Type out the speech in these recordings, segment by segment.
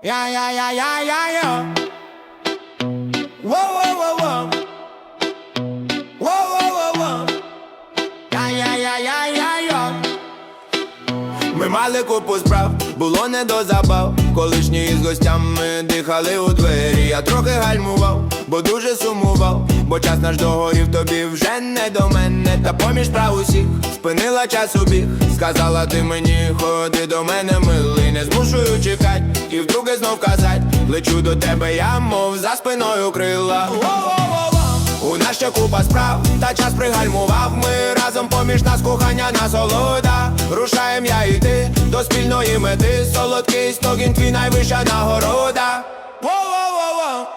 Yeah, yeah, yeah, yeah, yeah, yeah. Whoa, whoa, whoa, whoa. Whoa, whoa, whoa, whoa. Yeah, yeah, yeah, yeah, yeah, yeah. Ми мали купу справ, було не до забав. Колишні із гостями дихали у двері. Я трохи гальмував, бо дуже сумував. Бо час наш догорів тобі вже не до мене. Та поміж прав усіх спинила час у біг. Сказала ти мені, ходи до мене, не змушую чекать. І вдруге знов казать, лечу до тебе, я мов за спиною крила. У нас ще купа справ, та час пригальмував. Ми разом поміж нас кохання насолода. Рушаєм я і ти до спільної мети. Солодкий стогін, твій найвища нагорода.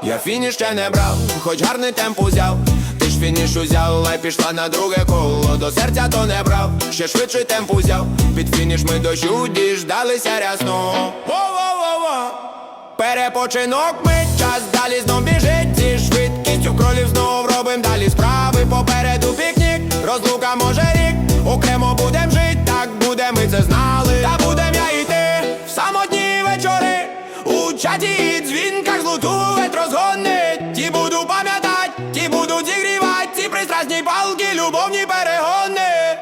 Я фініш ще не брав, хоч гарний темп узяв. Ти ж фініш узяла пішла на друге коло. До серця то не брав, ще швидший темп узяв. Під фініш ми дощу діждалися рясно. Воу-воу-воу-воу. Перепочинок ми час далі знов біжить зі швидкістю кролів знов робим далі справи попереду пікнік, розлука може рік, окремо будем жить, так буде, ми це знали. Та будем я йти в самотні вечори, у чаті і дзвінках злутувать розгон не пристрасні палки, любовні перегони.